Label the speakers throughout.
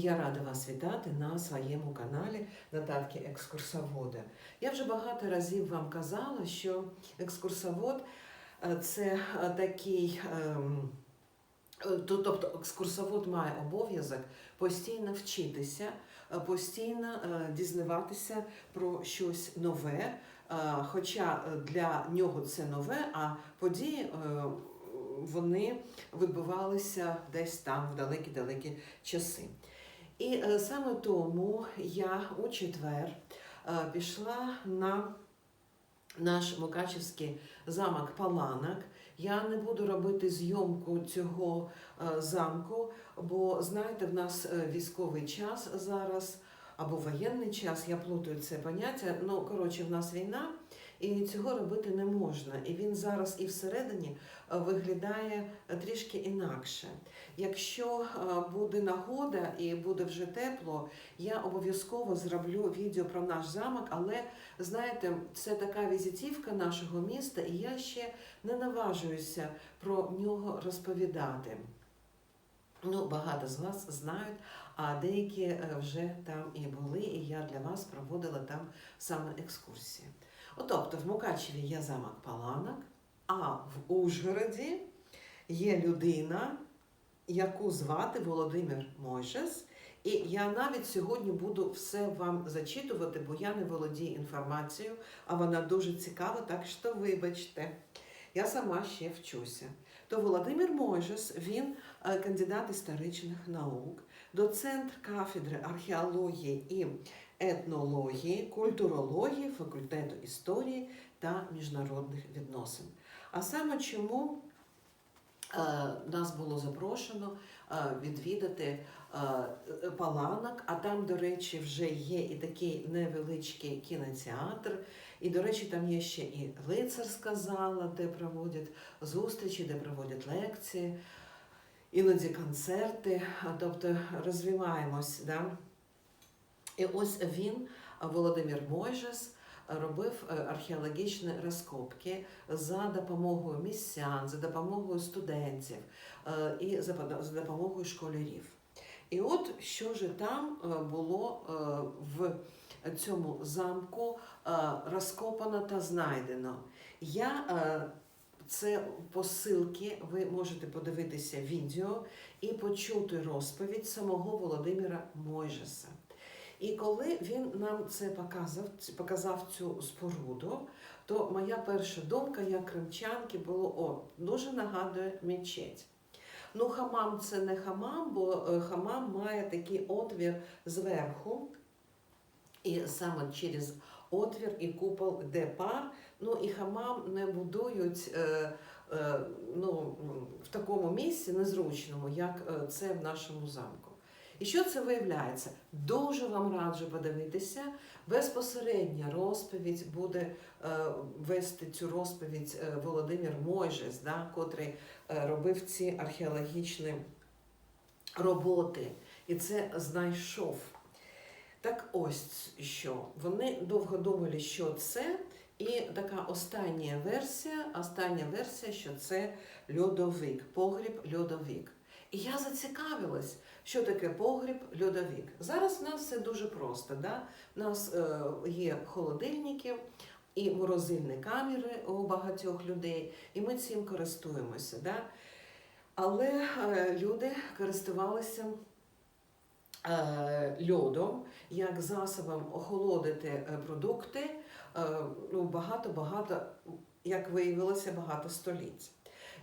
Speaker 1: Я рада вас вітати на своєму каналі Наталки Екскурсовода. Я вже багато разів вам казала, що екскурсовод е, це е, такий. ем, е, то- Тобто екскурсовод має обов'язок постійно вчитися, постійно дізнаватися про щось нове. Хоча для нього це нове, а події вони відбувалися десь там в далекі-далекі часи. І е, саме тому я у четвер е, пішла на наш Мукачівський замок Паланок. Я не буду робити зйомку цього е, замку, бо знаєте, в нас військовий час зараз або воєнний час, я плутаю це поняття. Ну, коротше, в нас війна, і цього робити не можна. І він зараз і всередині е, виглядає е, трішки інакше. Якщо е, буде нагода і буде вже тепло, я обов'язково зроблю відео про наш замок, але знаєте, це така візитівка нашого міста, і я ще не наважуюся про нього розповідати. Ну, багато з вас знають, а деякі вже там і були, і я для вас проводила там саме екскурсії. От, тобто в Мукачеві є замок Паланок, а в Ужгороді є людина, яку звати Володимир Мойшес. І я навіть сьогодні буду все вам зачитувати, бо я не володію інформацією, а вона дуже цікава, так що вибачте. Я сама ще вчуся. То Володимир Мойжес, він е, кандидат історичних наук, доцент кафедри археології і етнології, культурології, факультету історії та міжнародних відносин. А саме чому е, нас було запрошено е, відвідати Паланок, а там, до речі, вже є і такий невеличкий кінотеатр. І, до речі, там є ще і лицарська зала, де проводять зустрічі, де проводять лекції, іноді концерти, тобто розвиваємось. Да? І ось він, Володимир Мойжес, робив е, археологічні розкопки за допомогою містян, за допомогою студентів е, і за допомогою школярів. І от що ж там е, було в цьому замку е, розкопано та знайдено. Я е, це посилки, ви можете подивитися відео і почути розповідь самого Володимира Мойжеса. І коли він нам це показав, показав цю споруду, то моя перша думка як кримчанки було: о, дуже нагадує мечеть. Ну, хамам це не хамам, бо е, хамам має такий отвір зверху, і саме через отвір і купол йде пар. Ну і хамам не будують е, е, ну, в такому місці незручному, як е, це в нашому замку. І що це виявляється? Дуже вам раджу подивитися. Безпосередня розповідь буде е, вести цю розповідь е, Володимир Мойжес, да, котрий е, робив ці археологічні роботи і це знайшов. Так ось що. Вони довго думали, що це, і така остання версія, остання версія, що це льодовик, погріб льодовик. І я зацікавилась, що таке погріб льодовик. Зараз в нас все дуже просто. Да? У нас е, є холодильники і морозильні камери у багатьох людей, і ми цим користуємося. Да? Але е, люди користувалися льодом як засобом охолодити е, продукти е, ну, багато-багато, як виявилося, багато століть.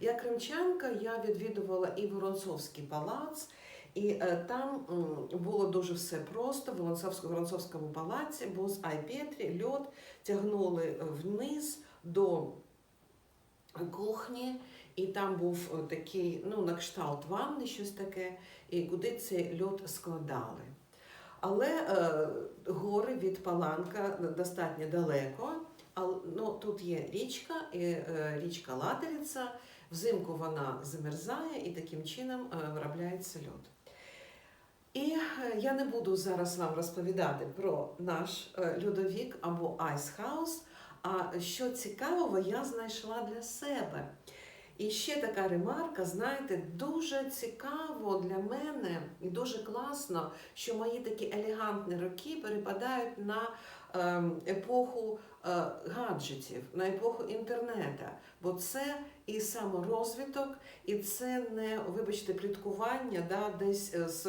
Speaker 1: Як кримчанка я відвідувала і Воронцовський палац, і е, там було дуже все просто. В Воронцовському, палаці був з Айпетрі льод тягнули вниз до кухні, і там був е, такий, ну, на кшталт ванни, щось таке, і куди цей льод складали. Але е, гори від Паланка достатньо далеко. А, ну, тут є річка, і, е, річка Ладериця. Взимку вона замерзає і таким чином е, виробляється льод. І е, я не буду зараз вам розповідати про наш е, льодовік або айсхаус. А що цікавого я знайшла для себе. І ще така ремарка, знаєте, дуже цікаво для мене і дуже класно, що мої такі елегантні роки перепадають на ем, епоху е, гаджетів, на епоху інтернету. Бо це і саморозвиток, і це не, вибачте, пліткування да, десь е, з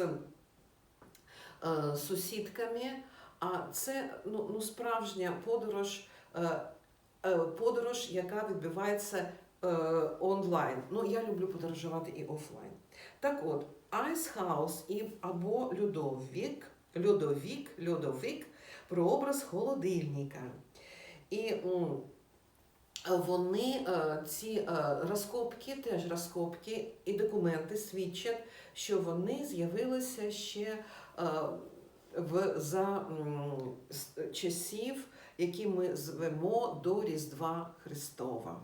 Speaker 1: е, сусідками, а це ну, ну, справжня подорож, подорож, яка відбувається онлайн. Ну, я люблю подорожувати і офлайн. Так от, Ice House і або Людовік, Льодовік, Льодовик прообраз холодильника. І вони, е, ці е, розкопки, теж розкопки і документи свідчать, що вони з'явилися ще е, в, за часів, які ми звемо до Різдва Христова.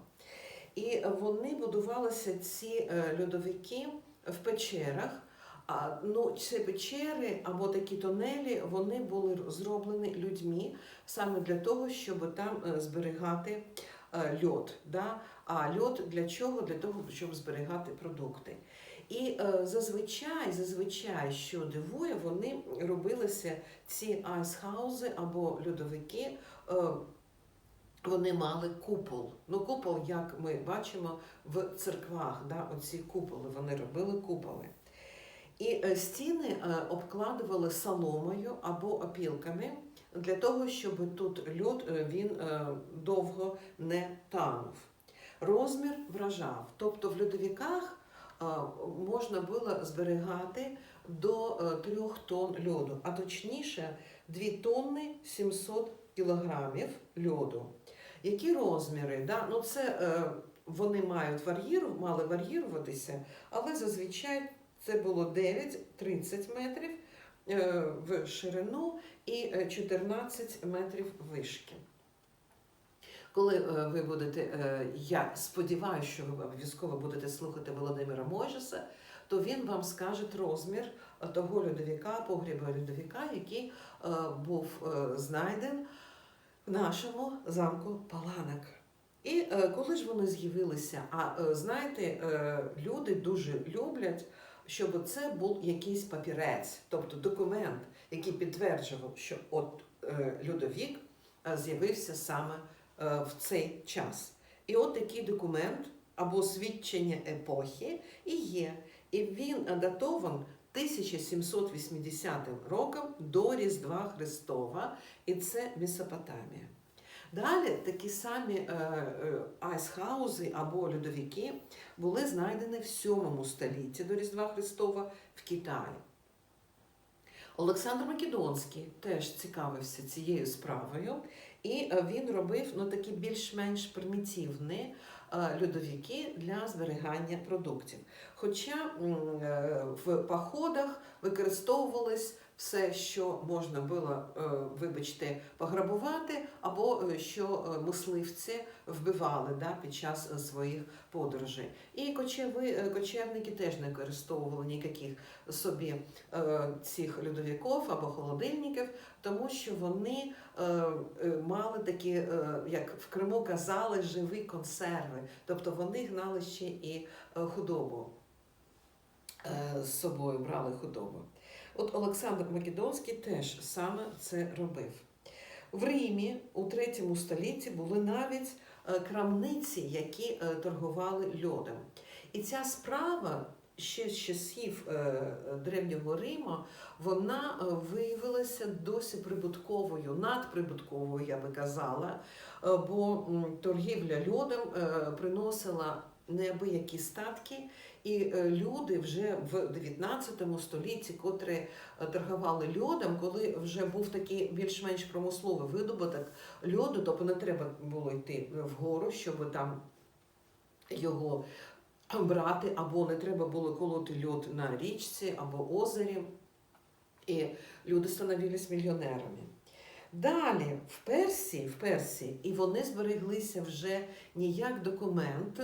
Speaker 1: І вони будувалися, ці е, льодовики, в печерах. А, ну, ці печери або такі тонелі, вони були зроблені людьми саме для того, щоб там е, зберігати е, льод. Да? А льод для чого? Для того, щоб зберігати продукти. І зазвичай, зазвичай, що дивує, вони робилися ці айсхаузи або льодовики. Вони мали купол. Ну, купол, як ми бачимо в церквах, да, оці куполи, вони робили куполи. І е, стіни е, обкладували соломою або опілками для того, щоб тут льод е, він довго не танув. Розмір вражав. Тобто в льодовиках можна було зберігати до 3 тонн льоду, а точніше 2 тонни 700 кілограмів льоду. Які розміри? Да? Ну, це е, вони мають вар'їру, мали вар'їруватися, але зазвичай це було 9-30 метрів е, в ширину і е, 14 метрів вишки. Коли е, ви будете, е, я сподіваюся, що ви обов'язково будете слухати Володимира Мойжеса, то він вам скаже розмір е, того льодовика, погріба льодовика, який е, був е, знайден нашому замку Паланок. І е, коли ж вони з'явилися, а е, знаєте, е, люди дуже люблять, щоб це був якийсь папірець, тобто документ, який підтверджував, що от Людовік з'явився саме в цей час. І от такий документ або свідчення епохи і є. І він датован 1780 роком до Різдва Христова, і це Месопотамія. Далі такі самі е, е, айсхаузи або льодовики були знайдені в 7 столітті до Різдва Христова в Китаї. Олександр Македонський теж цікавився цією справою, і е, він робив ну, такі більш-менш примітивні е, льодовики для зберігання продуктів. Хоча е, в походах використовувалось все, що можна було, е, вибачте, пограбувати, або е, що е, мисливці вбивали да, під час своїх подорожей. І кочеви, кочевники теж не використовували ніяких собі цих льодовиків або холодильників, тому що вони мали такі, як в Криму казали, живі консерви, тобто вони гнали ще і худобу з собою, брали худобу. От Олександр Македонський теж саме це робив. В Римі у третьому столітті були навіть е, крамниці, які е, торгували льодом. І ця справа ще з часів е, Древнього Рима вона виявилася досі прибутковою, надприбутковою, я би казала, бо торгівля льодом приносила неабиякі статки, і е, люди вже в 19 столітті, котрі е, торгували льодом, коли вже був такий більш-менш промисловий видобуток льоду, тобто не треба було йти вгору, щоб там його брати, або не треба було колоти льод на річці або озері. І люди становились мільйонерами. Далі в Персії, в Персії, і вони збереглися вже не як документ,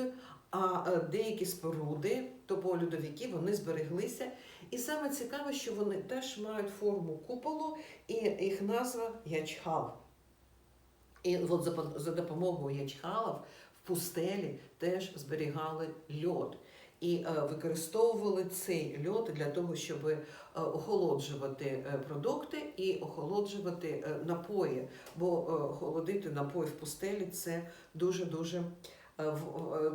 Speaker 1: а е, деякі споруди, тобто льодовики, вони збереглися. І саме цікаве, що вони теж мають форму куполу, і їх назва Ячхал. І от за, допомогою Ячхалів в пустелі теж зберігали льод. І е, використовували цей льод для того, щоб е, охолоджувати продукти і охолоджувати напої. Бо холодити напої в пустелі це дуже-дуже е, в- е,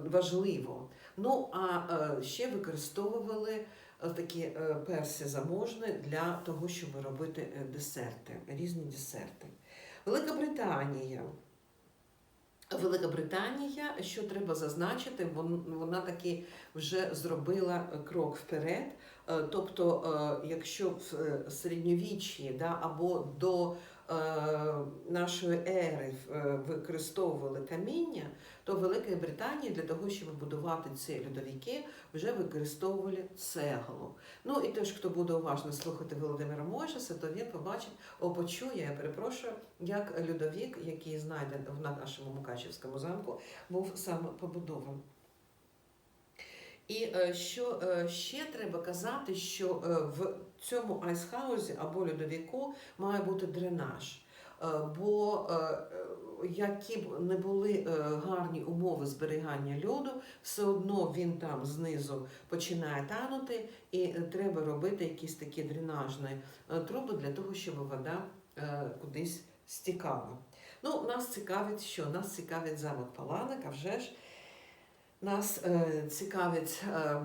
Speaker 1: важливо. Ну а е, ще використовували е, такі е, перси заможні для того, щоб робити е, десерти, різні десерти. Велика Британія. Велика Британія, що треба зазначити, вона таки вже зробила е, крок вперед. Е, Тобто, е, якщо в е, середньовіччі да, або до е, нашої ери е, використовували каміння, то в Великій Британії для того, щоб будувати ці льодовики, вже використовували цеглу. Ну і теж, хто буде уважно слухати Володимира Мойшеса, то він побачить, о, почує, я перепрошую, як льодовик, який знайдений в нашому Мукачівському замку, був саме побудований. І е, що е, ще треба казати, що е, в цьому айсхаузі або льодовіку має бути дренаж. Е, Бо е, які б не були е, гарні умови зберігання льоду, все одно він там знизу починає танути, і треба робити якісь такі дренажні труби для того, щоб вода кудись стікала. Ну, нас цікавить, що нас цікавить замок Паланик, а вже ж нас цікавить, е,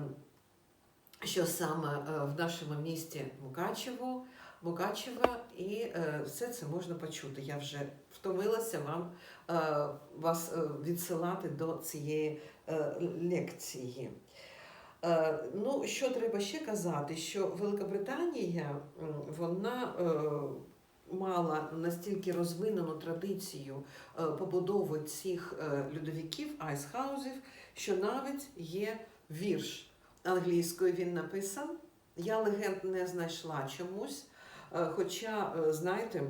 Speaker 1: що саме е, в нашому місті Мукачево, Мукачева, і е, все це можна почути. Я вже втомилася вам е, вас відсилати до цієї лекції. Ну, що треба ще казати, що Великобританія вона мала настільки розвинену традицію побудови цих льодовиків, айсхаузів, що навіть є вірш англійською він написан. Я легенд не знайшла чомусь. Е, Хоча, е, знаєте,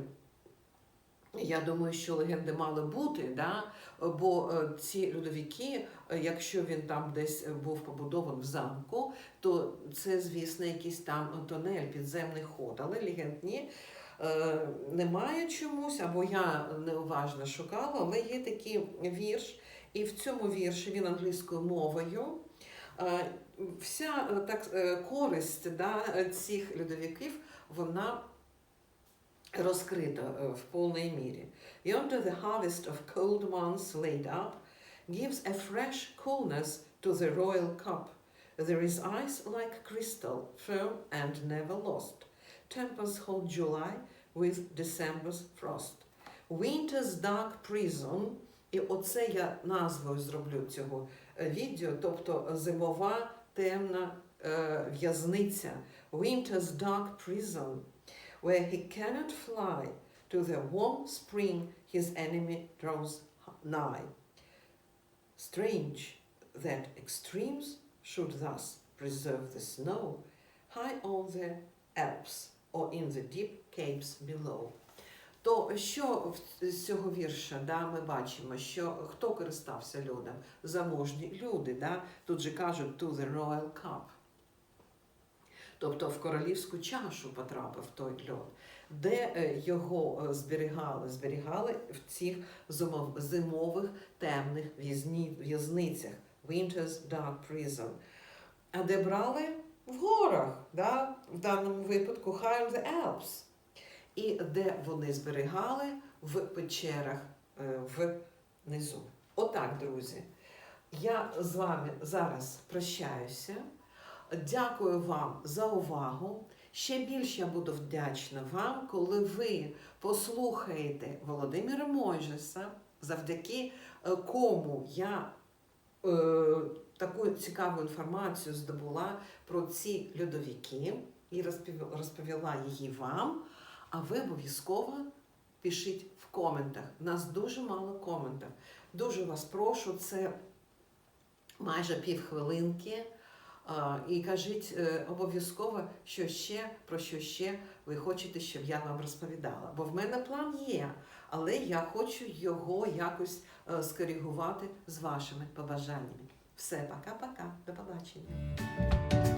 Speaker 1: я думаю, що легенди мали бути, да? бо е, ці льодовики, е, якщо він там десь був побудований в замку, то це, звісно, якийсь там тунель, підземний ход. Але легенд ні. Немає чомусь, або я неуважно шукала, але є такий вірш, і в цьому вірші він англійською мовою. Е, Вся е, так е, користь да, цих льодовиків, вона розкрита е, в повній мірі. Yonder the harvest of cold months laid up gives a fresh coolness to the royal cup. There is ice like crystal, firm and never lost. Tempers hold July with December's frost. Winter's dark prison, і оце я назвою зроблю цього е, відео, тобто зимова темна е, в'язниця. Winter's dark prison, where he cannot fly to the warm spring his enemy draws nigh. Strange that extremes should thus preserve the snow high on the Alps or in the deep caves below. То що з цього вірша да, ми бачимо, що хто користався льодом? Заможні люди. Да? Тут же кажуть to the royal cup. Тобто в королівську чашу потрапив той льод, де е, його е, зберігали, зберігали в цих зимових темних в'язницях. Winter's Dark Prison. А де брали? В горах, да? в даному випадку High on the Alps. І де вони зберігали в печерах е, внизу. Отак, друзі. Я з вами зараз прощаюся. Дякую вам за увагу. Ще більше я буду вдячна вам, коли ви послухаєте Володимира Мойжеса, завдяки е, кому я е, таку цікаву інформацію здобула про ці льодовики і розповіла її вам. А ви обов'язково пишіть в коментах. У нас дуже мало коментів. Дуже вас прошу, це майже півхвилинки. І кажіть е, обов'язково, що ще, про що ще ви хочете, щоб я вам розповідала. Бо в мене план є, але я хочу його якось е, скоригувати з вашими побажаннями. Все, пока-пока, до побачення.